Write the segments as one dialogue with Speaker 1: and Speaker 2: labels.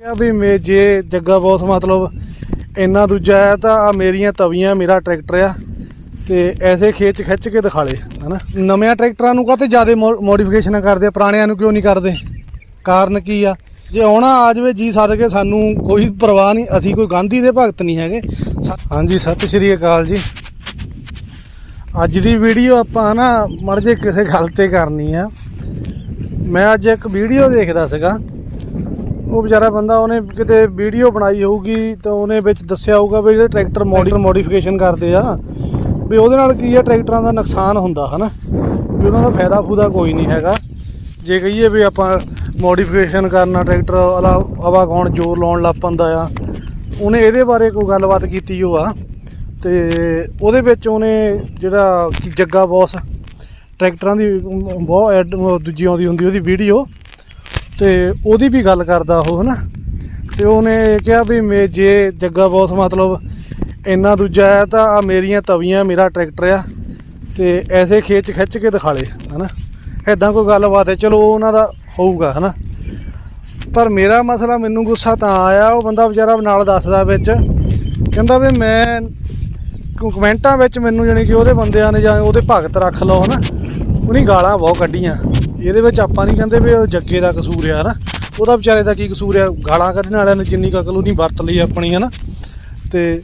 Speaker 1: ਕਿਹਾ ਵੀ ਮੇ ਜੇ ਜੱਗਾ ਬੌਸ ਮਤਲਬ ਇੰਨਾ ਦੂਜਾ ਹੈ ਤਾਂ ਆ ਮੇਰੀਆਂ ਤਵੀਆਂ, ਮੇਰਾ ਟਰੈਕਟਰ ਆ ਤੇ ਐਸੇ ਖੇਚ ਖਿੱਚ ਕੇ ਦਿਖਾ ਲੇ, ਹਨਾ? ਨਵਿਆਂ ਟਰੈਕਟਰਾਂ ਨੂੰ ਕਾਹਤੇ ਜ਼ਿਆਦਾ ਮੋਡੀਫਿਕੇਸ਼ਨ ਕਰਦੇ, ਪੁਰਾਣਿਆਂ ਨੂੰ ਕਿਉਂ ਨਹੀਂ ਕਰਦੇ? ਕਾਰਨ ਕੀ ਆ? ਜੇ ਆਉਣਾ ਆ ਜਾਵੇ ਜੀ ਸਦਕੇ ਸਾਨੂੰ ਕੋਈ ਪਰਵਾਹ ਨਹੀਂ, ਅਸੀਂ ਕੋਈ ਗਾਂਧੀ ਦੇ ਭਗਤ ਨਹੀਂ ਹੈਗੇ। ਹਾਂਜੀ, ਸਤਿ ਸ਼੍ਰੀ ਅਕਾਲ ਜੀ। ਅੱਜ ਦੀ ਵੀਡੀਓ ਆਪਾਂ ਨਾ ਮੜ ਜੇ ਕਿਸੇ ਗੱਲ ਤੇ ਕਰਨੀ ਆ। ਮੈਂ ਅੱਜ ਇੱਕ ਵੀਡੀਓ ਦੇਖਦਾ ਸੀਗਾ। ਉਹ ਵਿਚਾਰਾ ਬੰਦਾ ਉਹਨੇ ਕਿਤੇ ਵੀਡੀਓ ਬਣਾਈ ਹੋਊਗੀ ਤਾਂ ਉਹਨੇ ਵਿੱਚ ਦੱਸਿਆ ਹੋਊਗਾ ਵੀ ਜਿਹੜੇ ਟਰੈਕਟਰ ਮੋਡੀ ਮੋਡੀਫਿਕੇਸ਼ਨ ਕਰਦੇ ਆ ਵੀ ਉਹਦੇ ਨਾਲ ਕੀ ਆ ਟਰੈਕਟਰਾਂ ਦਾ ਨੁਕਸਾਨ ਹੁੰਦਾ ਹਨਾ? ਵੀ ਉਹਨਾਂ ਦਾ ਫਾਇਦਾ ਫੂਦਾ ਕੋਈ ਨਹੀਂ ਹੈਗਾ। ਜੇ ਕਹੀਏ ਵੀ ਆਪਾਂ ਮੋਡੀਫਿਕੇਸ਼ਨ ਕਰਨਾ ਟਰੈਕਟਰ ਵਾਲਾ ਹਵਾ ਗਾਉਣ ਜ਼ੋਰ ਲਾਉਣ ਲੱਗ ਪੈਂਦਾ ਆ ਉਹਨੇ ਇਹਦੇ ਬਾਰੇ ਕੋਈ ਗੱਲਬਾਤ ਕੀਤੀ ਹੋ ਆ ਤੇ ਉਹਦੇ ਵਿੱਚ ਉਹਨੇ ਜਿਹੜਾ ਜੱਗਾ ਬੌਸ ਟਰੈਕਟਰਾਂ ਦੀ ਬਹੁਤ ਐਡ ਦੂਜੀ ਆਉਂਦੀ ਹੁੰਦੀ ਉਹਦੀ ਵੀਡੀਓ ਤੇ ਉਹਦੀ ਵੀ ਗੱਲ ਕਰਦਾ ਉਹ, ਹਨਾ? ਤੇ ਉਹਨੇ ਕਿਹਾ ਵੀ ਮੇ ਜੇ ਜੱਗਾ ਬੌਸ ਮਤਲਬ ਇੰਨਾ ਦੂਜਾ ਹੈ ਤਾਂ ਆ ਮੇਰੀਆਂ ਤਵੀਆਂ, ਮੇਰਾ ਟਰੈਕਟਰ ਆ ਤੇ ਐਸੇ ਖੇਚ ਖਿੱਚ ਕੇ ਦਿਖਾ ਲੇ, ਹਨਾ? ਐਦਾਂ ਕੋਈ ਗੱਲਬਾਤ ਹੈ? ਚਲੋ ਉਹਨਾਂ ਦਾ ਹੋਊਗਾ, ਹਨਾ? ਪਰ ਮੇਰਾ ਮਸਲਾ ਮੈਨੂੰ ਗੁੱਸਾ ਤਾਂ ਆਇਆ, ਉਹ ਬੰਦਾ ਵਿਚਾਰਾ ਨਾਲ ਦੱਸਦਾ ਵਿੱਚ। ਕਹਿੰਦਾ ਵੀ ਮੈਂ ਕਮੈਂਟਾਂ ਵਿੱਚ ਮੈਨੂੰ ਜਾਣੀ ਕਿ ਉਹਦੇ ਬੰਦਿਆਂ ਨੇ ਜਾਂ ਉਹਦੇ ਭਗਤ ਰੱਖ ਲਓ, ਹਨਾ? ਉਹਨੇ ਗਾਲਾਂ ਬਹੁਤ ਕੱਢੀਆਂ। ਇਹਦੇ ਵਿੱਚ ਆਪਾਂ ਨਹੀਂ ਕਹਿੰਦੇ ਵੀ ਉਹ ਜੱਗੇ ਦਾ ਕਸੂਰ ਆ ਨਾ ਉਹਦਾ ਵਿਚਾਰੇ ਦਾ ਕੀ ਕਸੂਰ ਆ? ਗਾਲਾਂ ਕੱਢਣ ਵਾਲਿਆਂ ਨੇ ਜਿੰਨੀ ਕਕਲ ਅਕਲ ਉਹਨੀ ਵਰਤ ਲਈ ਆਪਣੀ ਹੈ ਨਾ ਤੇ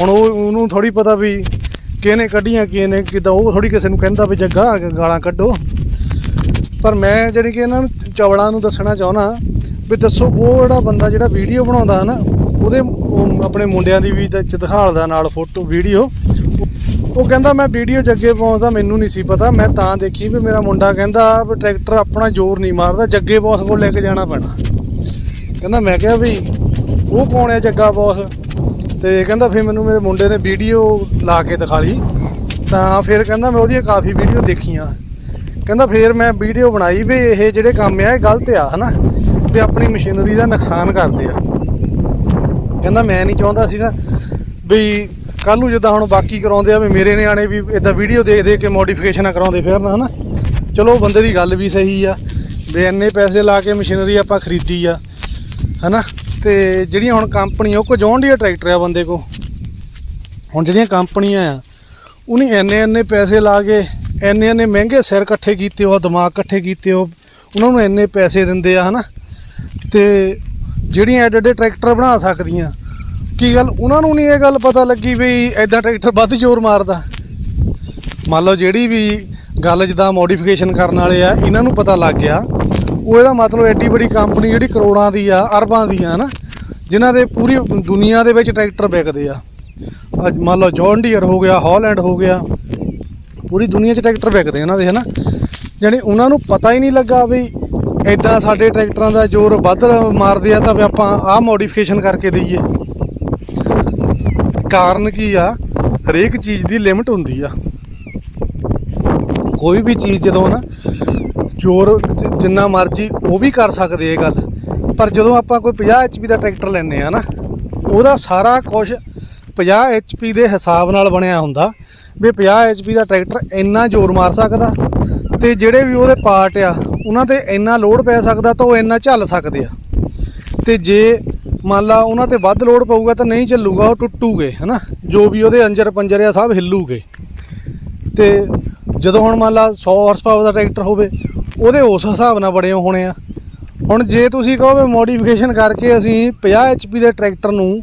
Speaker 1: ਹੁਣ ਉਹ, ਉਹਨੂੰ ਥੋੜੀ ਪਤਾ ਵੀ ਕਿਹਨੇ ਕੱਢੀਆਂ, ਕਿਹਨੇ ਕਿਦਾਂ, ਉਹ ਥੋੜੀ ਕਿਸੇ ਨੂੰ ਕਹਿੰਦਾ ਵੀ ਜੱਗਾ ਗਾਲਾਂ ਕੱਢੋ। ਪਰ ਮੈਂ ਜਿਹੜੀ ਕਿ ਇਹਨਾਂ ਨੂੰ ਚਵਲਾਂ ਨੂੰ ਦੱਸਣਾ ਚਾਹਣਾ ਵੀ ਦੱਸੋ, ਉਹ ਜਿਹੜਾ ਬੰਦਾ ਜਿਹੜਾ ਵੀਡੀਓ ਬਣਾਉਂਦਾ ਹੈ ਨਾ ਉਹਦੇ, ਉਹ ਆਪਣੇ ਮੁੰਡਿਆਂ ਦੀ ਵੀ ਚ ਦਿਖਾਲਦਾ ਨਾਲ ਫੋਟੋ, ਵੀਡੀਓ। ਉਹ ਕਹਿੰਦਾ, ਮੈਂ ਵੀਡੀਓ ਜੱਗੇ ਪਾਉਂਦਾ ਮੈਨੂੰ ਨਹੀਂ ਸੀ ਪਤਾ। ਮੈਂ ਤਾਂ ਦੇਖੀ ਵੀ ਮੇਰਾ ਮੁੰਡਾ ਕਹਿੰਦਾ ਵੀ ਟਰੈਕਟਰ ਆਪਣਾ ਜ਼ੋਰ ਨਹੀਂ ਮਾਰਦਾ, ਜੱਗੇ ਬੌਸ ਕੋਲ ਲੈ ਕੇ ਜਾਣਾ ਪੈਣਾ। ਕਹਿੰਦਾ, ਮੈਂ ਕਿਹਾ ਵੀ ਉਹ ਕੌਣ ਹੈ ਜੱਗਾ ਬੌਸ ਤੇ ਕਹਿੰਦਾ, ਫਿਰ ਮੈਨੂੰ ਮੇਰੇ ਮੁੰਡੇ ਨੇ ਵੀਡੀਓ ਲਾ ਕੇ ਦਿਖਾ ਲਈ। ਤਾਂ ਫਿਰ ਕਹਿੰਦਾ, ਮੈਂ ਉਹਦੀਆਂ ਕਾਫੀ ਵੀਡੀਓ ਦੇਖੀਆਂ। ਕਹਿੰਦਾ, ਫਿਰ ਮੈਂ ਵੀਡੀਓ ਬਣਾਈ ਵੀ ਇਹ ਜਿਹੜੇ ਕੰਮ ਆ, ਇਹ ਗਲਤ ਆ, ਹਨਾ? ਵੀ ਆਪਣੀ ਮਸ਼ੀਨਰੀ ਦਾ ਨੁਕਸਾਨ ਕਰਦੇ ਆ। ਕਹਿੰਦਾ, ਮੈਂ ਨਹੀਂ ਚਾਹੁੰਦਾ ਸੀਗਾ ਵੀ ਕੱਲ ਨੂੰ ਜਿੱਦਾਂ ਹੁਣ ਬਾਕੀ ਕਰਾਉਂਦੇ ਆ ਵੀ ਮੇਰੇ ਨਿਆਣੇ ਵੀ ਇਦਾਂ ਵੀਡੀਓ ਦੇਖ ਦੇ ਕੇ ਮੋਡੀਫਿਕੇਸ਼ਨਾਂ ਕਰਾਉਂਦੇ ਫਿਰਨ, ਹਨਾ? ਚਲੋ ਬੰਦੇ ਦੀ ਗੱਲ ਵੀ ਸਹੀ ਆ। ਵੀ ਇੰਨੇ ਪੈਸੇ ਲਾ ਕੇ ਮਸ਼ੀਨਰੀ ਆਪਾਂ ਖਰੀਦੀ ਆ, ਹਨਾ? ਤੇ ਜਿਹੜੀਆਂ ਹੁਣ ਕੰਪਨੀ ਉਹ ਕੋ ਜੌਨ ਆ ਟਰੈਕਟਰ ਆ ਬੰਦੇ ਕੋ ਹੁਣ ਜਿਹੜੀਆਂ ਕੰਪਨੀਆਂ ਆ, ਉਹਨੇ ਇੰਨੇ ਇੰਨੇ ਪੈਸੇ ਲਾ ਕੇ, ਇੰਨੇ ਇੰਨੇ ਮਹਿੰਗੇ ਸਿਰ ਇਕੱਠੇ ਕੀਤੇ ਹੋ ਦਿਮਾਗ ਇਕੱਠੇ ਕੀਤੇ ਹੋ ਉਹਨਾਂ ਨੂੰ ਇੰਨੇ ਪੈਸੇ ਦਿੰਦੇ ਆ, ਹਨਾ? ਤੇ ਜਿਹੜੀਆਂ ਐਡੇ ਐਡੇ ਟਰੈਕਟਰ ਬਣਾ ਸਕਦੀਆਂ ਕੀ ਗੱਲ? ਉਹਨਾਂ ਨੂੰ ਨਹੀਂ ਇਹ ਗੱਲ ਪਤਾ ਲੱਗੀ ਵੀ ਐਦਾਂ ਟਰੈਕਟਰ ਵੱਧ ਜ਼ੋਰ ਮਾਰਦਾ? ਮੰਨ ਲਓ ਜਿਹੜੀ ਵੀ ਗੱਲ ਜਿੱਦਾਂ ਮੋਡੀਫਿਕੇਸ਼ਨ ਕਰਨ ਵਾਲੇ ਆ, ਇਹਨਾਂ ਨੂੰ ਪਤਾ ਲੱਗ ਗਿਆ। ਉਹ ਇਹਦਾ ਮਤਲਬ ਐਡੀ ਵੱਡੀ ਕੰਪਨੀ ਜਿਹੜੀ ਕਰੋੜਾਂ ਦੀ ਆ, ਅਰਬਾਂ ਦੀ ਆ ਨਾ, ਜਿਨ੍ਹਾਂ ਦੇ ਪੂਰੀ ਦੁਨੀਆ ਦੇ ਵਿੱਚ ਟਰੈਕਟਰ ਵਿਕਦੇ ਆ। ਅੱਜ ਮੰਨ ਲਓ ਜੌਨ ਡੀਅਰ ਹੋ ਗਿਆ ਹਾਲੈਂਡ ਹੋ ਗਿਆ, ਪੂਰੀ ਦੁਨੀਆ 'ਚ ਟਰੈਕਟਰ ਵਿਕਦੇ ਇਹਨਾਂ ਦੇ, ਹਨਾ? ਜਾਣੀ ਉਹਨਾਂ ਨੂੰ ਪਤਾ ਹੀ ਨਹੀਂ ਲੱਗਾ ਵੀ ਐਦਾਂ ਸਾਡੇ ਟਰੈਕਟਰਾਂ ਦਾ ਜ਼ੋਰ ਵੱਧ ਮਾਰਦੇ ਆ, ਤਾਂ ਵੀ ਆਪਾਂ ਆਹ ਮੋਡੀਫਿਕੇਸ਼ਨ ਕਰਕੇ ਦਈਏ। ਕਾਰਨ ਕੀ ਆ? ਹਰੇਕ ਚੀਜ਼ ਦੀ ਲਿਮਟ ਹੁੰਦੀ ਆ। ਕੋਈ ਵੀ ਚੀਜ਼ ਜਦੋਂ ਨਾ ਜ਼ੋਰ ਜਿੰਨਾ ਮਰਜ਼ੀ ਉਹ ਵੀ ਕਰ ਸਕਦੇ ਇਹ ਗੱਲ। ਪਰ ਜਦੋਂ ਆਪਾਂ ਕੋਈ 50 ਐਚਪੀ ਦਾ ਟਰੈਕਟਰ ਲੈਨੇ ਆ ਨਾ, ਉਹਦਾ ਸਾਰਾ ਕੁਝ 50 ਐਚਪੀ ਦੇ ਹਿਸਾਬ ਨਾਲ ਬਣਿਆ ਹੁੰਦਾ। ਵੀ 50 ਐਚਪੀ ਦਾ ਟਰੈਕਟਰ ਇੰਨਾ ਜ਼ੋਰ ਮਾਰ ਸਕਦਾ ਤੇ ਜਿਹੜੇ ਵੀ ਉਹਦੇ ਪਾਰਟ ਆ, ਉਹਨਾਂ ਤੇ ਇੰਨਾ ਲੋਡ ਪੈ ਸਕਦਾ ਤਾਂ ਉਹ ਇੰਨਾ ਝੱਲ ਸਕਦੇ ਆ। ਤੇ ਜੇ ਮੰਨ ਲਾ ਉਹਨਾਂ ਤੇ ਵੱਧ ਲੋਡ ਪਊਗਾ ਤਾਂ ਨਹੀਂ ਚੱਲੂਗਾ, ਉਹ ਟੁੱਟੂਗੇ, ਹਨਾ? ਜੋ ਵੀ ਉਹਦੇ ਅੰਜਰ ਪੰਜਰ ਆ, ਸਭ ਹਿੱਲੂਗੇ। ਤੇ ਜਦੋਂ ਹੁਣ ਮੰਨ ਲਾ 100 ਹਾਰਸ ਪਾਵਰ ਦਾ ਟਰੈਕਟਰ ਹੋਵੇ, ਉਹਦੇ ਉਸ ਹਿਸਾਬ ਨਾਲ ਬੜੇ ਹੋਣੇ ਆ। ਹੁਣ ਜੇ ਤੁਸੀਂ ਕਹੋ ਵੀ ਮੋਡੀਫਿਕੇਸ਼ਨ ਕਰਕੇ ਅਸੀਂ 50 ਐਚਪੀ ਦੇ ਟਰੈਕਟਰ ਨੂੰ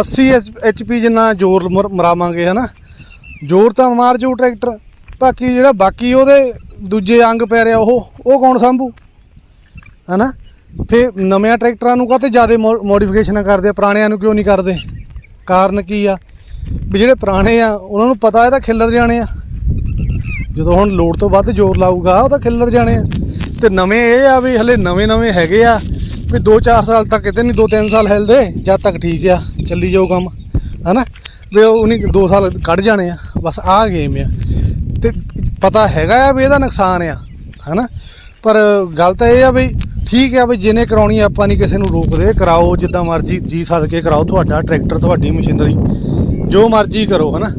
Speaker 1: 80 ਐਚਪੀ ਜਿੰਨਾ ਜ਼ੋਰ ਮਰ- ਮਰਾਵਾਂਗੇ, ਹਨਾ? ਜ਼ੋਰ ਤਾਂ ਮਾਰ ਜੂ ਟਰੈਕਟਰ, ਬਾਕੀ ਜਿਹੜਾ ਬਾਕੀ ਉਹਦੇ ਦੂਜੇ ਅੰਗ ਪੈ ਰਿਹਾ ਉਹ ਉਹ ਕੌਣ ਸੰਭੂ? ਹਨਾ? ਫੇ ਨਵੇਂ ਟਰੈਕਟਰਾਂ ਨੂੰ ਕਾਹਤੇ ਜ਼ਿਆਦਾ ਮੋਡੀਫਿਕੇਸ਼ਨਾਂ ਕਰਦੇ ਆ? ਪੁਰਾਣਿਆਂ ਨੂੰ ਕਿਉਂ ਨਹੀਂ ਕਰਦੇ? ਕਾਰਨ ਕੀ ਆ? ਵੀ ਜਿਹੜੇ ਪੁਰਾਣੇ ਆ, ਉਹਨਾਂ ਨੂੰ ਪਤਾ ਇਹ ਤਾਂ ਖਿੱਲਰ ਜਾਣੇ ਆ। ਜਦੋਂ ਹੁਣ ਲੋਡ ਤੋਂ ਵੱਧ ਜ਼ੋਰ ਲਾਊਗਾ, ਉਹ ਤਾਂ ਖਿੱਲਰ ਜਾਣੇ ਆ। ਤੇ ਨਵੇਂ ਇਹ ਆ ਵੀ ਹਲੇ ਨਵੇਂ ਨਵੇਂ ਹੈਗੇ ਆ, ਵੀ 2-4 ਸਾਲ ਤੱਕ, ਕਿਤੇ ਨਹੀਂ 2-3 ਸਾਲ ਹਿਲਦੇ, ਜਦ ਤੱਕ ਠੀਕ ਆ, ਚੱਲੀ ਜਾਊ ਕੰਮ, ਹਨਾ? ਵੀ ਉਹਨੇ 2 ਸਾਲ ਕੱਢ ਜਾਣੇ ਆ, ਬਸ ਆਹ ਗੇਮ ਆ। ਤੇ ਪਤਾ ਹੈਗਾ ਆ ਵੀ ਇਹਦਾ ਨੁਕਸਾਨ ਆ, ਹਨਾ? ਪਰ ਗੱਲ ਤਾਂ ਇਹ ਆ ਵੀ ਠੀਕ ਆ ਵੀ ਜਿਹਨੇ ਕਰਾਉਣੀ ਆਪਾਂ ਨਹੀਂ ਕਿਸੇ ਨੂੰ ਰੋਕਦੇ। ਕਰਾਓ ਜਿੱਦਾਂ ਮਰਜ਼ੀ, ਜੀ ਸੱਦ ਕੇ ਕਰਾਓ ਤੁਹਾਡਾ, ਟਰੈਕਟਰ, ਤੁਹਾਡੀ ਮਸ਼ੀਨਰੀ। ਜੋ ਮਰਜ਼ੀ ਕਰੋ, ਹਨਾ?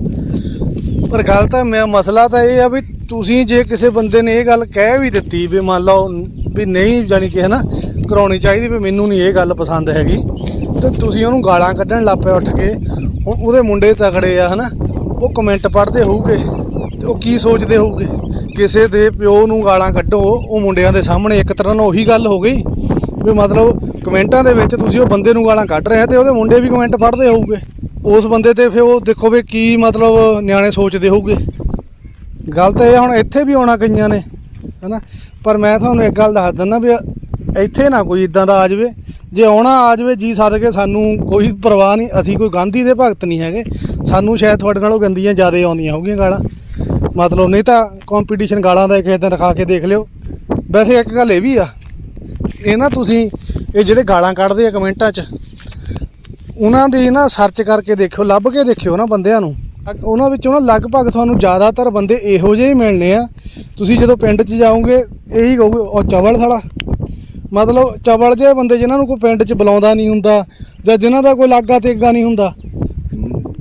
Speaker 1: ਪਰ ਗੱਲ ਤਾਂ ਮੈਂ, ਮਸਲਾ ਤਾਂ ਇਹ ਆ ਵੀ ਤੁਸੀਂ ਜੇ ਕਿਸੇ ਬੰਦੇ ਨੇ ਇਹ ਗੱਲ ਕਹਿ ਵੀ ਦਿੱਤੀ ਵੀ ਮੰਨ ਲਓ ਵੀ ਨਹੀਂ ਜਾਣੀ ਕਿ, ਹਨਾ, ਕਰਾਉਣੀ ਚਾਹੀਦੀ ਵੀ ਮੈਨੂੰ ਨਹੀਂ ਇਹ ਗੱਲ ਪਸੰਦ ਹੈਗੀ, ਤੇ ਤੁਸੀਂ ਉਹਨੂੰ ਗਾਲਾਂ ਕੱਢਣ ਲੱਗ ਪਏ ਉੱਠ ਕੇ, ਹੁਣ ਉਹਦੇ ਮੁੰਡੇ ਤਕੜੇ ਆ, ਹਨਾ, ਉਹ ਕਮੈਂਟ ਪੜ੍ਹਦੇ ਹੋਊਗੇ, ਤੇ ਉਹ ਕੀ ਸੋਚਦੇ ਹੋਊਗੇ? ਕਿਸੇ ਦੇ ਪਿਓ ਨੂੰ ਗਾਲਾਂ ਕੱਢੋ, ਉਹ ਮੁੰਡਿਆਂ ਦੇ ਸਾਹਮਣੇ ਇੱਕ ਤਰ੍ਹਾਂ ਨਾਲ ਉਹੀ ਗੱਲ ਹੋ ਗਈ ਵੀ ਮਤਲਬ ਕਮੈਂਟਾਂ ਦੇ ਵਿੱਚ ਤੁਸੀਂ ਉਹ ਬੰਦੇ ਨੂੰ ਗਾਲਾਂ ਕੱਢ ਰਹੇ ਆ ਤੇ ਉਹਦੇ ਮੁੰਡੇ ਵੀ ਕਮੈਂਟ ਪੜ੍ਹਦੇ ਹੋਊਗੇ। ਉਸ ਬੰਦੇ ਤੇ ਫਿਰ ਉਹ ਦੇਖੋ ਵੀ ਕੀ ਮਤਲਬ ਨਿਆਣੇ ਸੋਚਦੇ ਹੋਊਗੇ। ਗੱਲ ਤਾਂ ਇਹ ਹੁਣ ਇੱਥੇ ਵੀ ਆਉਣਾ ਕਈਆਂ ਨੇ, ਹਨਾ? ਪਰ ਮੈਂ ਤੁਹਾਨੂੰ ਇੱਕ ਗੱਲ ਦੱਸ ਦਿੰਦਾ ਵੀ ਇੱਥੇ ਨਾ ਕੋਈ ਇਦਾਂ ਦਾ ਆ ਜਾਵੇ। ਜੇ ਆਉਣਾ ਆ ਜਾਵੇ, ਜੀ ਸਦਕੇ ਸਾਨੂੰ ਕੋਈ ਪਰਵਾਹ ਨਹੀਂ, ਅਸੀਂ ਕੋਈ ਗਾਂਧੀ ਦੇ ਭਗਤ ਨਹੀਂ ਹੈਗੇ। ਸਾਨੂੰ ਸ਼ਾਇਦ ਤੁਹਾਡੇ ਨਾਲੋਂ ਗੰਦੀਆਂ ਜ਼ਿਆਦਾ ਆਉਂਦੀਆਂ ਹੋਗੀਆਂ ਗਾਲਾਂ। ਮਤਲਬ ਨਹੀਂ ਤਾਂ ਕੰਪੀਟੀਸ਼ਨ ਗਾਲਾਂ ਦਾ ਕਿਸੇ ਦਿਨ ਰਖਾ ਕੇ ਦੇਖ ਲਿਓ। ਵੈਸੇ ਇੱਕ ਗੱਲ ਇਹ ਵੀ ਆ, ਇਹ ਨਾ ਤੁਸੀਂ ਇਹ ਜਿਹੜੇ ਗਾਲਾਂ ਕੱਢਦੇ ਆ ਕਮੈਂਟਾਂ 'ਚ, ਉਹਨਾਂ ਦੀ ਨਾ ਸਰਚ ਕਰਕੇ ਦੇਖਿਓ, ਲੱਭ ਕੇ ਦੇਖਿਓ ਨਾ ਬੰਦਿਆਂ ਨੂੰ। ਉਹਨਾਂ ਵਿੱਚੋਂ ਨਾ ਲਗਭਗ ਤੁਹਾਨੂੰ ਜ਼ਿਆਦਾਤਰ ਬੰਦੇ ਇਹੋ ਜਿਹੇ ਹੀ ਮਿਲਣੇ ਆ। ਤੁਸੀਂ ਜਦੋਂ ਪਿੰਡ 'ਚ ਜਾਓਗੇ, ਇਹੀ ਕਹੋਗੇ, ਉਹ ਚਵਲ ਸਾਲਾ। ਮਤਲਬ ਚਵਲ ਜਿਹੇ ਬੰਦੇ ਜਿਨ੍ਹਾਂ ਨੂੰ ਕੋਈ ਪਿੰਡ 'ਚ ਬੁਲਾਉਂਦਾ ਨਹੀਂ ਹੁੰਦਾ, ਜਾਂ ਜਿਨ੍ਹਾਂ ਦਾ ਕੋਈ ਲਾਗਾ ਤੇਗਾ ਨਹੀਂ ਹੁੰਦਾ।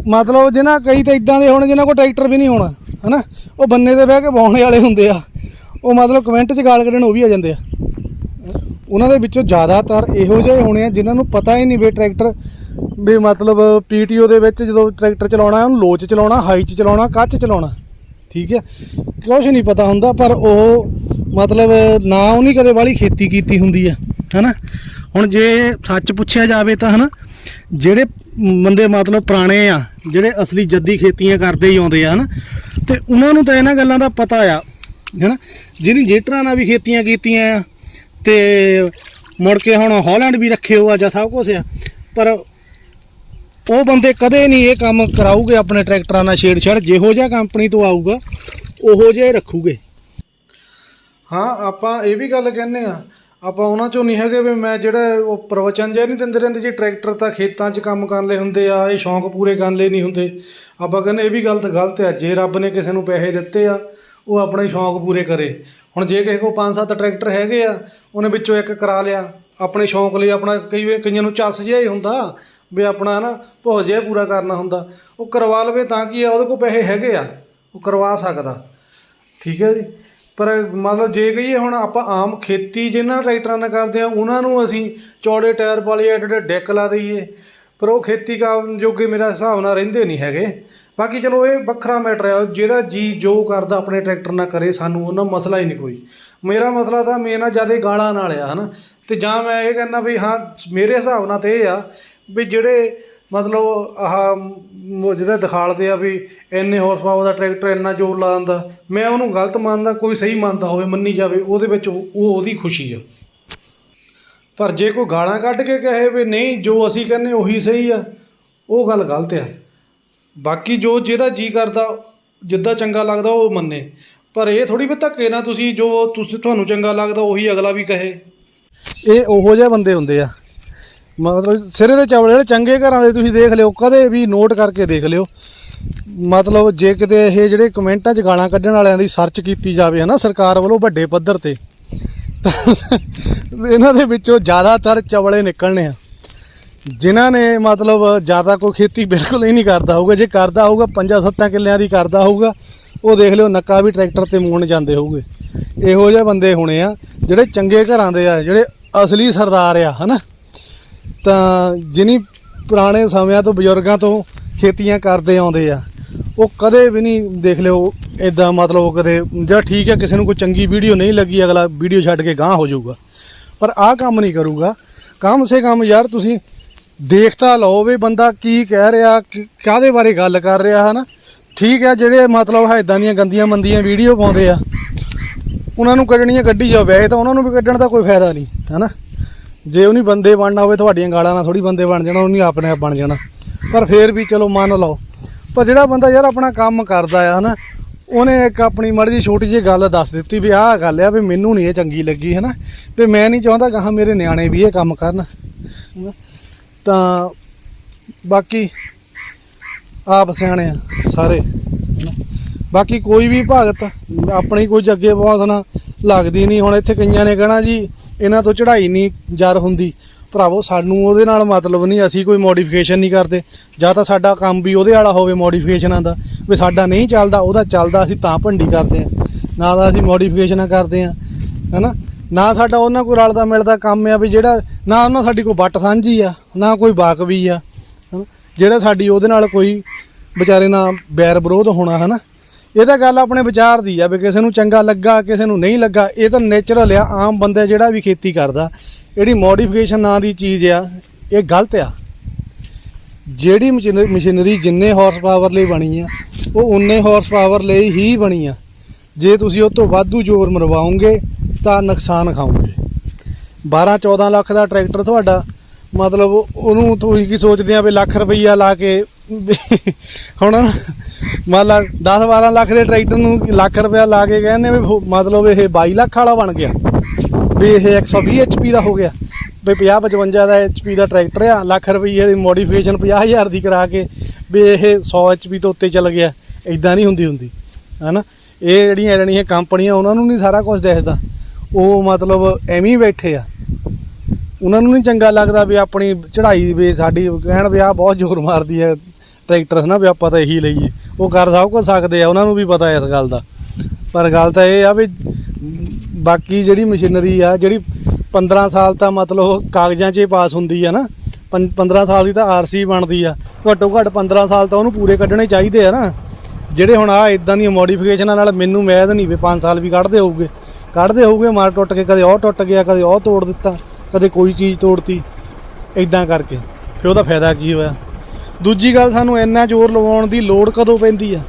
Speaker 1: ਮਤਲਬ ਜਿਨ੍ਹਾਂ ਕਈ ਤਾਂ ਇਦਾਂ ਦੇ ਹੋਣ ਜਿਨ੍ਹਾਂ ਕੋਲ ਟਰੈਕਟਰ ਵੀ ਨਹੀਂ ਹੋਣਾ। ਹਨਾ? ਉਹ ਬੰਨੇ ਤੇ ਬਹਿ ਕੇ ਬਾਉਣੇ ਵਾਲੇ ਹੁੰਦੇ ਆ। ਉਹ ਮਤਲਬ ਕਮੈਂਟ 'ਚ ਗਾਲ ਕੱਢਣ ਉਹ ਵੀ ਆ ਜਾਂਦੇ ਆ। ਉਹਨਾਂ ਦੇ ਵਿੱਚੋਂ ਜ਼ਿਆਦਾਤਰ ਇਹੋ ਜਿਹੇ ਹੋਣੇ ਆ ਜਿਨ੍ਹਾਂ ਨੂੰ ਪਤਾ ਹੀ ਨਹੀਂ ਵੀ ਟਰੈਕਟਰ ਵੀ ਮਤਲਬ ਪੀਟੀਓ ਦੇ ਵਿੱਚ ਜਦੋਂ ਟਰੈਕਟਰ ਚਲਾਉਣਾ, ਉਹਨੂੰ ਲੋ 'ਚ ਚਲਾਉਣਾ, ਹਾਈ 'ਚ ਚਲਾਉਣਾ, ਕੱਚ 'ਚ ਚਲਾਉਣਾ। ਠੀਕ ਹੈ ਕੁਛ ਨਹੀਂ ਪਤਾ ਹੁੰਦਾ, ਪਰ ਉਹ ਮਤਲਬ ਨਾ ਉਹਨੇ ਕਦੇ ਵਾਲੀ ਖੇਤੀ ਕੀਤੀ ਹੁੰਦੀ ਆ। ਹਨਾ? ਹੁਣ ਜੇ ਸੱਚ ਪੁੱਛਿਆ ਜਾਵੇ ਤਾਂ, ਹਨਾ? ਜਿਹੜੇ ਬੰਦੇ ਮਤਲਬ ਪੁਰਾਣੇ ਆ, ਜਿਹੜੇ ਅਸਲੀ ਜੱਦੀ ਖੇਤੀਆਂ ਕਰਦੇ ਹੀ ਆਉਂਦੇ ਆ, ਹਨਾ? ਤੇ ਉਹਨਾਂ ਨੂੰ ਤਾਂ ਇਹਨਾਂ ਗੱਲਾਂ ਦਾ ਪਤਾ ਆ, ਹਨਾ? ਜਿਹਨੇ ਜੇਟਰਾਂ ਨਾਲ ਵੀ ਖੇਤੀਆਂ ਕੀਤੀਆਂ ਆ, ਤੇ ਮੁੜ ਕੇ ਹੁਣ ਹਾਲੈਂਡ ਵੀ ਰੱਖੇ ਹੋਆ ਜਾਂ ਸਭ ਕੁਝ ਆ, ਪਰ ਉਹ ਬੰਦੇ ਕਦੇ ਨਹੀਂ ਇਹ ਕੰਮ ਕਰਾਊਗੇ ਆਪਣੇ ਟਰੈਕਟਰਾਂ ਨਾਲ ਛੇੜਛਾੜ, ਜਿਹੋ ਜਿਹਾ ਕੰਪਨੀ ਤੋਂ ਆਊਗਾ, ਉਹੋ ਜਿਹਾ ਰੱਖੂਗੇ। ਹਾਂ, ਆਪਾਂ ਇਹ ਵੀ ਗੱਲ ਕਹਿੰਦੇ ਆ ਆਪਾਂ ਉਹਨਾਂ ਚੋਂ ਨਹੀਂ ਹੈਗੇ ਵੀ ਮੈਂ ਜਿਹੜਾ ਉਹ ਪ੍ਰਵਚਨ ਜਿਹਾ ਨਹੀਂ ਦਿੰਦੇ ਰਹਿੰਦੇ, ਜੀ ਟਰੈਕਟਰ ਤਾਂ ਖੇਤਾਂ 'ਚ ਕੰਮ ਕਰਨ ਲਈ ਹੁੰਦੇ ਆ, ਇਹ ਸ਼ੌਂਕ ਪੂਰੇ ਕਰਨ ਲਈ ਨਹੀਂ ਹੁੰਦੇ। ਆਪਾਂ ਕਹਿੰਦੇ ਇਹ ਵੀ ਗਲਤ ਗਲਤ ਆ, ਜੇ ਰੱਬ ਨੇ ਕਿਸੇ ਨੂੰ ਪੈਸੇ ਦਿੱਤੇ ਆ, ਉਹ ਆਪਣੇ ਸ਼ੌਂਕ ਪੂਰੇ ਕਰੇ। ਹੁਣ ਜੇ ਕਿਸੇ ਕੋਲ 5-7 ਟਰੈਕਟਰ ਹੈਗੇ ਆ, ਉਹਨੇ ਵਿੱਚੋਂ ਇੱਕ ਕਰਾ ਲਿਆ, ਆਪਣੇ ਸ਼ੌਂਕ ਲਈ ਆਪਣਾ ਕਈ ਵਾਰ ਕਈਆਂ ਨੂੰ ਚੱਸ ਜਿਹਾ ਹੀ ਹੁੰਦਾ, ਵੀ ਆਪਣਾ ਨਾ ਭੋਜ ਜਿਹਾ ਪੂਰਾ ਕਰਨਾ ਹੁੰਦਾ। ਉਹ ਕਰਵਾ ਲਵੇ ਤਾਂ ਕੀ ਆ, ਉਹਦੇ ਕੋਲ ਪੈਸੇ ਹੈਗੇ ਆ, ਉਹ ਕਰਵਾ ਸਕਦਾ। ਠੀਕ ਹੈ ਜੀ? ਪਰ ਮੰਨ ਲਓ ਜੇ ਕਹੀਏ ਹੁਣ ਆਪਾਂ ਆਮ ਖੇਤੀ ਜਿਹਨਾਂ ਟਰੈਕਟਰਾਂ ਨਾਲ ਕਰਦੇ ਆ, ਉਹਨਾਂ ਨੂੰ ਅਸੀਂ ਚੌੜੇ ਟਾਇਰ ਵਾਲੇ ਐਡੇ ਐਡੇ ਡੈਕ ਲਾ ਦਈਏ। ਪਰ ਉਹ ਖੇਤੀ ਕੰਮ ਜੋਗੇ ਮੇਰਾ ਹਿਸਾਬ ਨਾਲ ਰਹਿੰਦੇ ਨਹੀਂ ਹੈਗੇ। ਬਾਕੀ ਚਲੋ ਇਹ ਵੱਖਰਾ ਮੈਟਰ ਆ, ਜਿਹਦਾ ਜੀ ਜੋ ਕਰਦਾ ਆਪਣੇ ਟਰੈਕਟਰ ਨਾਲ ਕਰੇ ਸਾਨੂੰ ਉਹਨਾਂ ਮਸਲਾ ਹੀ ਨਹੀਂ ਕੋਈ। ਮੇਰਾ ਮਸਲਾ ਤਾਂ ਮੇਨ ਆ ਜ਼ਿਆਦਾ ਗਾਲਾਂ ਨਾਲ ਆ, ਹਨਾ। ਤੇ ਜਾਂ ਮੈਂ ਇਹ ਕਹਿੰਦਾ ਵੀ ਹਾਂ, ਮੇਰੇ ਹਿਸਾਬ ਨਾਲ ਤੇ ਇਹ ਆ ਵੀ ਜਿਹੜੇ ਮਤਲਬ ਆਹ ਮ- ਜਿਹੜੇ ਦਿਖਾਲਦੇ ਆ ਵੀ ਇੰਨੇ ਹਾਰਸ ਪਾਵਰ ਦਾ ਟਰੈਕਟਰ ਇੰਨਾ ਜ਼ੋਰ ਲਾ ਦਿੰਦਾ। ਮੈਂ ਉਹਨੂੰ ਗਲਤ ਮੰਨਦਾ, ਕੋਈ ਸਹੀ ਮੰਨਦਾ ਹੋਵੇ, ਮੰਨੀ ਜਾਵੇ, ਉਹਦੇ ਵਿੱਚ ਉਹ ਉਹਦੀ ਖੁਸ਼ੀ ਆ। ਪਰ ਜੇ ਕੋਈ ਗਾਲਾਂ ਕੱਢ ਕੇ ਕਹੇ ਵੀ ਨਹੀਂ, ਜੋ ਅਸੀਂ ਕਹਿੰਦੇ ਉਹੀ ਸਹੀ ਆ, ਉਹ ਗੱਲ ਗਲਤ ਆ। ਬਾਕੀ ਜੋ ਜਿਹਦਾ ਜੀ ਕਰਦਾ, ਜਿੱਦਾਂ ਚੰਗਾ ਲੱਗਦਾ ਉਹ ਮੰਨੇ। ਪਰ ਇਹ ਥੋੜੀ ਵੀ ਧੱਕੇ ਨਾ ਤੁਸੀਂ ਜੋ ਤੁਸੀਂ ਤੁਹਾਨੂੰ ਚੰਗਾ ਲੱਗਦਾ, ਉਹੀ ਅਗਲਾ ਵੀ ਕਹੇ। ਇਹ ਉਹੋ ਜਿਹੇ ਬੰਦੇ ਹੁੰਦੇ ਆ। ਮਤਲਬ ਸਿਰੇ ਦੇ ਚਾਵਲ ਜਿਹੜੇ ਚੰਗੇ ਘਰਾਂ ਦੇ ਤੁਸੀਂ ਦੇਖ ਲਿਓ, ਕਦੇ ਵੀ ਨੋਟ ਕਰਕੇ ਦੇਖ ਲਿਓ। ਮਤਲਬ ਜੇ ਕਿਤੇ ਇਹ ਜਿਹੜੇ ਕਮੈਂਟਾਂ 'ਚ ਗਾਲਾਂ ਕੱਢਣ ਵਾਲਿਆਂ ਦੀ ਸਰਚ ਕੀਤੀ ਜਾਵੇ ਹਨਾ, ਸਰਕਾਰ ਵੱਲੋਂ ਵੱਡੇ ਪੱਧਰ ਤੇ, ਤਾਂ ਇਹਨਾਂ ਦੇ ਵਿੱਚੋਂ ਜ਼ਿਆਦਾਤਰ ਚਵਲੇ ਨਿਕਲਣੇ ਆ। ਜਿਨ੍ਹਾਂ ਨੇ ਮਤਲਬ ਜ਼ਿਆਦਾ ਕੋਈ ਖੇਤੀ ਬਿਲਕੁਲ ਹੀ ਨਹੀਂ ਕਰਦਾ ਹੋਊਗਾ, ਜੇ ਕਰਦਾ ਹੋਊਗਾ, ਪੰਜਾਂ ਸੱਤਾਂ ਕਿੱਲਿਆਂ ਦੀ ਕਰਦਾ ਹੋਊਗਾ, ਉਹ ਦੇਖ ਲਿਓ, ਨੱਕਾ ਵੀ ਟਰੈਕਟਰ ਤੇ ਮੂਣ ਜਾਂਦੇ ਹੋਊਗੇ। ਇਹੋ ਜਿਹੇ ਬੰਦੇ ਹੋਣੇ ਆ, ਜਿਹੜੇ ਚੰਗੇ ਘਰਾਂ ਦੇ ਆ, ਜਿਹੜੇ ਅਸਲੀ ਸਰਦਾਰ ਆ, ਹਨਾ। ਤਾਂ ਜਿਨੀ ਪੁਰਾਣੇ ਸਮਿਆਂ ਤੋਂ ਬਜ਼ੁਰਗਾਂ ਤੋਂ ਖੇਤੀਆਂ ਕਰਦੇ ਆਉਂਦੇ ਆ, ਉਹ ਕਦੇ ਵੀ ਨਹੀਂ ਦੇਖ ਲਿਓ ਇਦਾਂ ਮਤਲਬ ਕਦੇ ਜਾਂ ਠੀਕ ਹੈ ਕਿਸੇ ਨੂੰ ਕੋਈ ਚੰਗੀ ਵੀਡੀਓ ਨਹੀਂ ਲੱਗੀ, ਅਗਲਾ ਵੀਡੀਓ ਛੱਡ ਕੇ ਗਾਂਹ ਹੋ ਜਾਊਗਾ। ਪਰ ਆਹ ਕੰਮ ਨਹੀਂ ਕਰੂਗਾ। ਕੰਮ ਸੇ ਕੰਮ ਯਾਰ ਤੁਸੀਂ ਦੇਖਤਾ ਲਓ ਵੀ ਬੰਦਾ ਕੀ ਕਹਿ ਰਿਹਾ, ਕਿ- ਕਾਹਦੇ ਬਾਰੇ ਗੱਲ ਕਰ ਰਿਹਾ, ਹਨਾ? ਠੀਕ ਹੈ ਜਿਹੜੇ ਮਤਲਬ ਹੈ ਇਦਾਂ ਦੀਆਂ ਗੰਦੀਆਂ ਮੰਦੀਆਂ ਵੀਡੀਓ ਪਾਉਂਦੇ ਆ, ਉਹਨਾਂ ਨੂੰ ਕੱਢਣੀਆਂ ਕੱਢੀ ਜਾਓ। ਵੈਸੇ ਤਾਂ ਉਹਨਾਂ ਨੂੰ ਵੀ ਕੱਢਣ ਦਾ ਕੋਈ ਫਾਇਦਾ ਨਹੀਂ, ਹਨਾ? ਜੇ ਉਹਨੀ ਬੰਦੇ ਬਣਨਾ ਹੋਵੇ ਤੁਹਾਡੀਆਂ ਗਾਲਾਂ ਨਾਲ ਥੋੜੀ ਬੰਦੇ ਬਣ ਜਾਣਾ, ਉਹਨੀ ਆਪਣੇ ਆਪ ਬਣ ਜਾਣਾ। ਪਰ ਫੇਰ ਵੀ ਚਲੋ ਮੰਨ ਲਓ। ਪਰ ਜਿਹੜਾ ਬੰਦਾ ਯਾਰ ਆਪਣਾ ਕੰਮ ਕਰਦਾ ਆ, ਹਨਾ, ਉਹਨੇ ਇੱਕ ਆਪਣੀ ਮਰਜ਼ੀ ਛੋਟੀ ਜਿਹੀ ਗੱਲ ਦੱਸ ਦਿੱਤੀ ਵੀ ਆਹ ਗੱਲ ਆ ਵੀ ਮੈਨੂੰ ਨਹੀਂ ਇਹ ਚੰਗੀ ਲੱਗੀ, ਹਨਾ। ਤੇ ਮੈਂ ਨਹੀਂ ਚਾਹੁੰਦਾ ਗਾਹਾਂ ਮੇਰੇ ਨਿਆਣੇ ਵੀ ਇਹ ਕੰਮ ਕਰਨ। ਤਾਂ ਬਾਕੀ ਆਪ ਸਿਆਣੇ ਆ ਸਾਰੇ, ਹਨਾ। ਬਾਕੀ ਕੋਈ ਵੀ ਭਗਤ ਆਪਣੀ ਕੋਈ ਜੱਗੇ ਪਹੁੰਚਣਾ ਲੱਗਦੀ ਨਹੀਂ ਹੁਣ ਇੱਥੇ ਕਈਆਂ ਨੇ ਕਹਿਣਾ ਜੀ ਇਹਨਾਂ ਤੋਂ ਚੜ੍ਹਾਈ ਨਹੀਂ ਜਰ ਹੁੰਦੀ। ਭਰਾਵੋ, ਸਾਨੂੰ ਉਹਦੇ ਨਾਲ ਮਤਲਬ ਨਹੀਂ, ਅਸੀਂ ਕੋਈ ਮੋਡੀਫਿਕੇਸ਼ਨ ਨਹੀਂ ਕਰਦੇ। ਜਾਂ ਤਾਂ ਸਾਡਾ ਕੰਮ ਵੀ ਉਹਦੇ ਵਾਲਾ ਹੋਵੇ ਮੋਡੀਫਿਕੇਸ਼ਨਾਂ ਦਾ, ਵੀ ਸਾਡਾ ਨਹੀਂ ਚੱਲਦਾ, ਉਹਦਾ ਚੱਲਦਾ ਅਸੀਂ ਤਾਂ ਭੰਡੀ ਕਰਦੇ ਆ ਨਾ ਤਾਂ ਅਸੀਂ ਮੋਡੀਫਿਕੇਸ਼ਨਾਂ ਕਰਦੇ ਆ ਹਨਾ? ਨਾ ਸਾਡਾ ਉਹਨਾਂ ਕੋਈ ਰਲਦਾ ਮਿਲਦਾ ਕੰਮ ਆ ਵੀ ਜਿਹੜਾ, ਨਾ ਉਹਨਾਂ ਸਾਡੀ ਕੋਈ ਵੱਟ ਸਾਂਝੀ ਆ, ਨਾ ਕੋਈ ਬਾਕਵੀ ਆ, ਹਨਾ। ਜਿਹੜਾ ਸਾਡੀ ਉਹਦੇ ਨਾਲ ਕੋਈ ਵਿਚਾਰੇ ਨਾਲ ਬੈਰ ਵਿਰੋਧ ਹੋਣਾ, ਹਨਾ? ਇਹ ਤਾਂ ਗੱਲ ਆਪਣੇ ਵਿਚਾਰ ਦੀ ਆ ਵੀ ਕਿਸੇ ਨੂੰ ਚੰਗਾ ਲੱਗਾ, ਕਿਸੇ ਨੂੰ ਨਹੀਂ ਲੱਗਾ, ਇਹ ਤਾਂ ਨੇਚਰਲ ਆ, ਆਮ ਬੰਦਾ ਜਿਹੜਾ ਵੀ ਖੇਤੀ ਕਰਦਾ, ਜਿਹੜੀ ਮੋਡੀਫਿਕੇਸ਼ਨ ਨਾਂ ਦੀ ਚੀਜ਼ ਆ, ਇਹ ਗਲਤ ਆ। ਜਿਹੜੀ ਮਸ਼ੀਨ- ਮਸ਼ੀਨਰੀ ਜਿੰਨੇ ਹਾਰਸ ਪਾਵਰ ਲਈ ਬਣੀ ਆ, ਉਹ ਉਨੇ ਹਾਰਸ ਪਾਵਰ ਲਈ ਹੀ ਬਣੀ ਆ। ਜੇ ਤੁਸੀਂ ਉਹ ਤੋਂ ਵਾਧੂ ਜ਼ੋਰ ਮਰਵਾਉਂਗੇ ਤਾਂ ਨੁਕਸਾਨ ਖਾਓਗੇ। 12 14 ਲੱਖ ਦਾ ਟਰੈਕਟਰ ਤੁਹਾਡਾ ਮਤਲਬ ਉਹਨੂੰ ਤੁਸੀਂ ਕੀ ਸੋਚਦੇ ਆ ਵੀ ਲੱਖ ਰੁਪਈਆ ਲਾ ਕੇ ਵੀ ਹੁਣ ਮੰਨ ਲਾ 10 12 ਲੱਖ ਦੇ ਟਰੈਕਟਰ ਨੂੰ ਲੱਖ ਰੁਪਇਆ ਲਾ ਕੇ ਕਹਿੰਦੇ ਵੀ ਮਤਲਬ ਇਹ 22 ਲੱਖ ਵਾਲਾ ਬਣ ਗਿਆ। ਵੀ ਇਹ 120 HP ਦਾ ਹੋ ਗਿਆ। ਵੀ 50 55 ਦਾ HP ਦਾ ਟਰੈਕਟਰ ਆ, ਲੱਖ ਰੁਪਈਏ ਦੀ ਮੋਡੀਫਿਕੇਸ਼ਨ 50000 ਦੀ ਕਰਾ ਕੇ ਵੀ ਇਹ 100 HP ਤੋਂ ਉੱਤੇ ਚੱਲ ਗਿਆ। ਇਦਾਂ ਨਹੀਂ ਹੁੰਦੀ ਹੁੰਦੀ, ਹਨਾ? ਇਹ ਜਿਹੜੀਆਂ ਜਿਹੜੀਆਂ ਕੰਪਨੀਆਂ ਉਹਨਾਂ ਨੂੰ ਨਹੀਂ ਸਾਰਾ ਕੁਝ ਦਿਖਦਾ। ਉਹ ਮਤਲਬ ਐਵੇਂ ਬੈਠੇ ਆ। ਉਹਨਾਂ ਨੂੰ ਨਹੀਂ ਚੰਗਾ ਲੱਗਦਾ ਵੀ ਆਪਣੀ ਚੜ੍ਹਾਈ ਵੀ ਸਾਡੀ, ਕਹਿਣ ਵੀ ਆ ਬਹੁਤ ਜ਼ੋਰ ਮਾਰਦੀ ਹੈ ਟਰੈਕਟਰ, ਹਨਾ ਵੀ ਆਪਾਂ ਤਾਂ ਇਹੀ ਲਈਏ। ਉਹ ਕਰ ਸਭ ਕੁਝ ਸਕਦੇ ਆ, ਉਹਨਾਂ ਨੂੰ ਵੀ ਪਤਾ ਇਸ ਗੱਲ ਦਾ। ਪਰ ਗੱਲ ਤਾਂ ਇਹ ਆ ਵੀ ਬਾਕੀ ਜਿਹੜੀ ਮਸ਼ੀਨਰੀ ਆ, ਜਿਹੜੀ 15 ਸਾਲ ਤਾਂ ਮਤਲਬ ਕਾਗਜ਼ਾਂ 'ਚ ਪਾਸ ਹੁੰਦੀ ਆ ਨਾ ਪੰ- 15 ਸਾਲ ਦੀ ਤਾਂ ਆਰਸੀ ਬਣਦੀ ਆ। ਘੱਟੋ ਘੱਟ 15 ਸਾਲ ਤਾਂ ਉਹਨੂੰ ਪੂਰੇ ਕੱਢਣੇ ਚਾਹੀਦੇ ਆ ਨਾ। ਜਿਹੜੇ ਹੁਣ ਆ ਇਦਾਂ ਦੀਆਂ ਮੋਡੀਫਿਕੇਸ਼ਨਾਂ ਨਾਲ ਮੈਨੂੰ ਮੈਦ ਨਹੀਂ ਵੀ 5 ਸਾਲ ਵੀ ਕੱਢਦੇ ਹੋਊਗੇ। ਕੱਢਦੇ ਹੋਊਗੇ ਮਾਰ ਟੁੱਟ ਕੇ ਕਦੇ ਉਹ ਟੁੱਟ ਗਿਆ, ਕਦੇ ਉਹ ਤੋੜ ਦਿੱਤਾ। ਕਦੇ ਕੋਈ ਚੀਜ਼ ਤੋੜਤੀ ਇਦਾਂ ਕਰਕੇ। ਫਿਰ ਉਹਦਾ ਫਾਇਦਾ ਕੀ ਹੋਇਆ? ਦੂਜੀ ਗੱਲ, ਸਾਨੂੰ ਇੰਨਾ ਜ਼ੋਰ ਲਵਾਉਣ ਦੀ ਲੋੜ ਕਦੋਂ ਪੈਂਦੀ ਆ?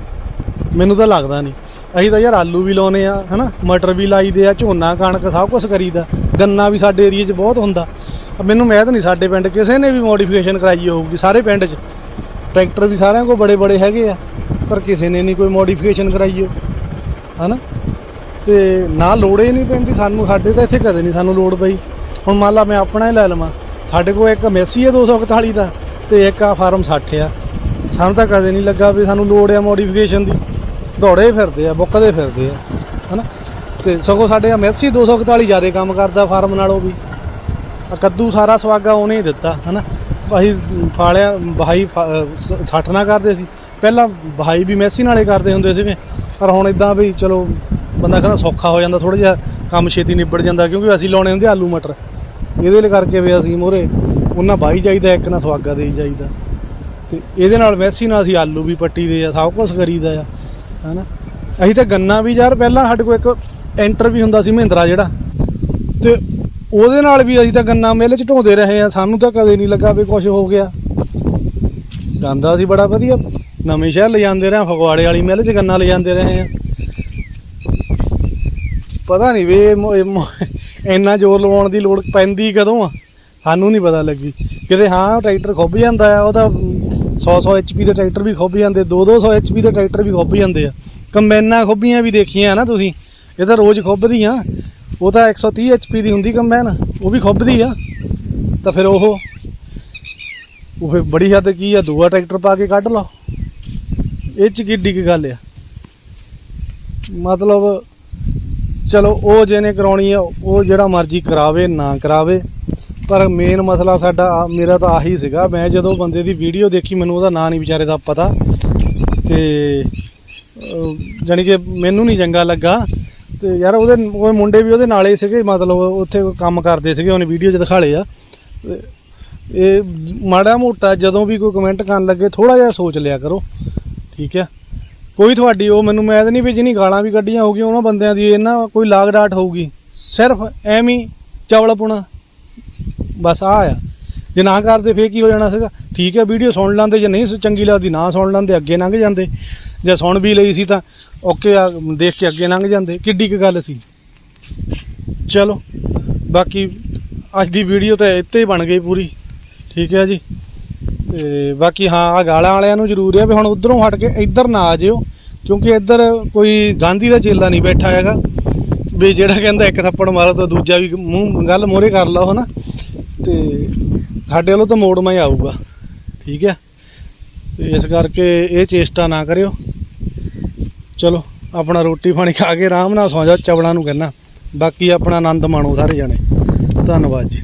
Speaker 1: ਮੈਨੂੰ ਤਾਂ ਲੱਗਦਾ ਨਹੀਂ। ਅਸੀਂ ਤਾਂ ਯਾਰ ਆਲੂ ਵੀ ਲਾਉਨੇ ਆ, ਹਨਾ? ਮਟਰ ਵੀ ਲਾਈਦੇ ਆ, ਝੋਨਾ, ਕਣਕ, ਸਭ ਕੁਝ ਕਰੀਦਾ। ਗੰਨਾ ਵੀ ਸਾਡੇ ਏਰੀਏ 'ਚ ਬਹੁਤ ਹੁੰਦਾ। ਮੈਨੂੰ ਮੈਦ ਨਹੀਂ, ਸਾਡੇ ਪਿੰਡ ਕਿਸੇ ਨੇ ਵੀ ਮੋਡੀਫਿਕੇਸ਼ਨ ਕਰਾਈ ਹੋਊਗੀ, ਸਾਰੇ ਪਿੰਡ 'ਚ। ਟਰੈਕਟਰ ਵੀ ਸਾਰਿਆਂ ਕੋਲ ਬੜੇ ਬੜੇ ਹੈਗੇ ਆ, ਪਰ ਕਿਸੇ ਨੇ ਨਹੀਂ ਕੋਈ ਮੋਡੀਫਿਕੇਸ਼ਨ ਕਰਾਈ ਹੋ ਹਨਾ? ਤੇ ਨਾ ਲੋੜੇ ਨਹੀਂ ਪੈਂਦੀ ਸਾਨੂੰ, ਸਾਡੇ ਤਾਂ ਇੱਥੇ ਕਦੇ ਨਹੀਂ ਸਾਨੂੰ ਲੋੜ ਪਈ। ਹੁਣ ਮੰਨ ਲਾ ਮੈਂ ਆਪਣਾ ਹੀ ਲੈ ਲਵਾਂ। ਸਾਡੇ ਕੋਲ ਇੱਕ ਮੈਸੀ ਹੈ 241 ਦਾ ਤੇ ਇੱਕ ਆ ਫਾਰਮ 60 ਆ। ਸਾਨੂੰ ਤਾਂ ਕਦੇ ਨਹੀਂ ਲੱਗਾ ਵੀ ਸਾਨੂੰ ਲੋੜ ਆ ਮੋਡੀਫਿਕੇਸ਼ਨ ਦੀ। ਦੌੜੇ ਫਿਰਦੇ ਆ, ਬੁੱਕਦੇ ਫਿਰਦੇ ਆ, ਹਨਾ? ਤੇ ਸਗੋਂ ਸਾਡੇ ਆ ਮੈਸੀ 241 ਜ਼ਿਆਦਾ ਕੰਮ ਕਰਦਾ ਫਾਰਮ ਨਾਲੋਂ ਵੀ। ਆ ਕੱਦੂ ਸਾਰਾ ਸਵਾਗਾ ਉਹਨੇ ਹੀ ਦਿੱਤਾ, ਹਨਾ? ਅਸੀਂ ਫਾਲਿਆ, ਬਹਾਈ ਫਾ- ਅਹ, ਸ- ਸੱਠ ਨਾ ਕਰਦੇ ਸੀ। ਪਹਿਲਾਂ ਬਹਾਈ ਵੀ ਮੈਸੀ ਨਾਲੇ ਕਰਦੇ ਹੁੰਦੇ ਸੀਗੇ, ਪਰ ਹੁਣ ਇਦਾਂ ਵੀ ਚਲੋ, ਬੰਦਾ ਕਹਿੰਦਾ ਸੌਖਾ ਹੋ ਜਾਂਦਾ ਥੋੜਾ ਜਿਹਾ ਕੰਮ ਛੇਤੀ ਨਿਬੜ ਜਾਂਦਾ, ਕਿਉਂਕਿ ਅਸੀਂ ਲਾਉਣੇ ਹੁੰਦੇ ਆਲੂ ਮਟਰ। ਇਹਦੇ ਲਈ ਕਰਕੇ ਵੀ ਅਸੀਂ ਮੋਰੇ ਉਹਨਾਂ ਬਾਈ ਜਾਈਦਾ ਇੱਕ ਨਾ ਸਵਾਗਾ ਦੇਈ ਜਾਈਦਾ ਤੇ ਇਹਦੇ ਨਾਲ ਮੈਸੀ ਨਾਲ ਅਸੀਂ ਆਲੂ ਵੀ ਪੱਟੀ ਦੇ ਆ ਸਭ ਕੁਝ ਕਰੀਦਾ ਆ ਹਨਾ? ਅਸੀਂ ਤਾਂ ਗੰਨਾ ਵੀ ਯਾਰ ਪਹਿਲਾਂ ਸਾਡੇ ਕੋਲ ਇੱਕ ਐਂਟਰ ਵੀ ਹੁੰਦਾ ਸੀ ਮਹਿੰਦਰਾ ਜਿਹੜਾ। ਤੇ ਉਹਦੇ ਨਾਲ ਵੀ ਅਸੀਂ ਤਾਂ ਗੰਨਾ ਮਿਲ ਚ ਢੋਂਦੇ ਰਹੇ ਆ ਸਾਨੂੰ ਤਾਂ ਕਦੇ ਨਹੀਂ ਲੱਗਾ ਵੀ ਕੁਝ ਹੋ ਗਿਆ। ਗੰਦਾ ਸੀ ਬੜਾ ਵਧੀਆ ਨਵੇਂ ਸ਼ਹਿਰ ਲੈ ਜਾਂਦੇ ਰਹੇ ਆ, ਫਗਵਾੜੇ ਵਾਲੀ ਮਿਲ ਚ ਗੰਨਾ ਲੈ ਜਾਂਦੇ ਰਹੇ ਆ। ਪਤਾ ਨਹੀਂ ਵੀ ਇੰਨਾ ਜ਼ੋਰ ਲਵਾਉਣ ਦੀ ਲੋੜ ਪੈਂਦੀ ਕਦੋਂ ਆ? ਸਾਨੂੰ ਨਹੀਂ ਪਤਾ ਲੱਗੀ। ਕਿਤੇ ਹਾਂ ਟਰੈਕਟਰ ਖੁੱਭ ਜਾਂਦਾ ਆ, ਉਹਦਾ 100 100 ਐਚਪੀ ਦੇ ਟਰੈਕਟਰ ਵੀ ਖੁੱਭ ਜਾਂਦੇ 2 200 ਐਚਪੀ ਦੇ ਟਰੈਕਟਰ ਵੀ ਖੁੱਭ ਜਾਂਦੇ ਆ। ਕੰਬਾਈਨਾਂ ਖੁੱਭੀਆਂ ਵੀ ਦੇਖੀਆਂ ਨਾ ਤੁਸੀਂ। ਇਹ ਤਾਂ ਰੋਜ਼ ਖੁੱਭਦੀਆਂ ਉਹ ਤਾਂ 130 ਐਚਪੀ ਦੀ ਹੁੰਦੀ ਕੰਬਾਈਨ, ਉਹ ਵੀ ਖੁੱਭਦੀ ਆ। ਤਾਂ ਫਿਰ ਉਹ ਉਹ ਫਿਰ ਬੜੀ ਹੱਦ ਕੀ ਆ, ਦੂਆ ਟਰੈਕਟਰ ਪਾ ਕੇ ਕੱਢ ਲਓ। ਇਹ ਚ ਕਿੱਡੀ ਕੀ ਗੱਲ ਆ। ਮਤਲਬ ਚਲੋ ਉਹ ਜਿਹਨੇ ਕਰਾਉਣੀ ਆ ਉਹ ਜਿਹੜਾ ਮਰਜ਼ੀ ਕਰਾਵੇ ਨਾ ਕਰਾਵੇ। ਪਰ ਮੇਨ ਮਸਲਾ ਸਾਡਾ ਆ- ਮੇਰਾ ਤਾਂ ਆਹੀ ਸੀਗਾ। ਮੈਂ ਜਦੋਂ ਬੰਦੇ ਦੀ ਵੀਡੀਓ ਦੇਖੀ ਮੈਨੂੰ ਉਹਦਾ ਨਾਂ ਨਹੀਂ ਵਿਚਾਰੇ ਦਾ ਪਤਾ। ਤੇ ਅਹ, ਜਾਣੀ ਕਿ ਮੈਨੂੰ ਨਹੀਂ ਚੰਗਾ ਲੱਗਾ। ਤੇ ਯਾਰ ਉਹਦੇ ਉਹ ਮੁੰਡੇ ਵੀ ਉਹਦੇ ਨਾਲੇ ਸੀਗੇ ਮਤਲਬ ਉੱਥੇ ਕੰਮ ਕਰਦੇ ਸੀਗੇ ਉਹਨੇ ਵੀਡੀਓ 'ਚ ਦਿਖਾਲੇ ਆ। ਤੇ ਇਹ ਮਾੜਾ ਮੋਟਾ ਜਦੋਂ ਵੀ ਕੋਈ ਕਮੈਂਟ ਕਰਨ ਲੱਗੇ ਥੋੜਾ ਜਿਹਾ ਸੋਚ ਲਿਆ ਕਰੋ। ਠੀਕ ਹੈ ਕੋਈ ਤੁਹਾਡੀ, ਉਹ ਮੈਨੂੰ, ਮੈਂ ਤਾਂ ਨਹੀਂ ਵੀ ਜਿਹਨੀ ਗਾਲਾਂ ਵੀ ਕੱਢੀਆਂ ਹੋਗੀਆਂ ਉਹਨਾਂ ਬੰਦਿਆਂ ਦੀ ਇਹਨਾਂ ਕੋਈ ਲਾਗ ਡਾਟ ਹੋਊਗੀ। ਸਿਰਫ ਐਵੇਂ ਹੀ ਚਵਲ ਪੁਣਾ। ਬਸ ਆ ਆ। ਜੇ ਨਾ ਕਰਦੇ, ਫੇਰ ਕੀ ਹੋ ਜਾਣਾ ਸੀਗਾ? ਠੀਕ ਹੈ, ਵੀਡੀਓ ਸੁਣ ਲੈਂਦੇ, ਜੇ ਨਹੀਂ ਚੰਗੀ ਲੱਗਦੀ, ਨਾ ਸੁਣ ਲੈਂਦੇ, ਅੱਗੇ ਲੰਘ ਜਾਂਦੇ। ਜੇ ਸੁਣ ਵੀ ਲਈ ਸੀ ਤਾਂ ਓਕੇ ਆ, ਦੇਖ ਕੇ ਅੱਗੇ ਲੰਘ ਜਾਂਦੇ। ਕਿੱਡੀ ਕੁ ਗੱਲ ਸੀ। ਚਲੋ, ਬਾਕੀ ਅੱਜ ਦੀ ਵੀਡੀਓ ਤਾਂ ਇੱਥੇ ਹੀ ਬਣ ਗਈ ਪੂਰੀ। ਠੀਕ ਹੈ ਜੀ। ਤੇ ਬਾਕੀ ਹਾਂ ਆ ਗਾਲਾਂ ਵਾਲਿਆਂ ਨੂੰ ਜ਼ਰੂਰ ਹੈ ਵੀ ਹੁਣ ਉਧਰੋਂ ਹਟ ਕੇ ਇੱਧਰ ਨਾ ਆ ਜਿਓ ਕਿਉਂਕਿ ਇੱਧਰ ਕੋਈ ਗਾਂਧੀ ਦਾ ਚੇਲਾ ਨਹੀਂ ਬੈਠਾ ਹੈਗਾ। ਵੀ ਜਿਹੜਾ ਕਹਿੰਦਾ ਇੱਕ ਥੱਪੜ ਮਾਰੋ ਤਾਂ ਦੂਜਾ ਵੀ ਮੂੰਹ, ਗੱਲ ਮੋਰੇ ਕਰ ਲਓ, ਹਨਾ? ਤੇ ਸਾਡੇ ਵੱਲੋਂ ਤਾਂ ਮੋੜ ਹੀ ਆਊਗਾ, ਠੀਕ ਹੈ? ਤੇ ਇਸ ਕਰਕੇ ਇਹ ਚੇਸ਼ਟਾ ਨਾ ਕਰਿਓ। ਚਲੋ, ਆਪਣਾ ਰੋਟੀ ਪਾਣੀ ਖਾ ਕੇ ਆਰਾਮ ਨਾਲ ਸੌਂ ਜਾਓ, ਚਵਲਾਂ ਨੂੰ ਕਹਿੰਦਾ। ਬਾਕੀ ਆਪਣਾ ਆਨੰਦ ਮਾਣੋ ਸਾਰੇ ਜਣੇ। ਧੰਨਵਾਦ ਜੀ।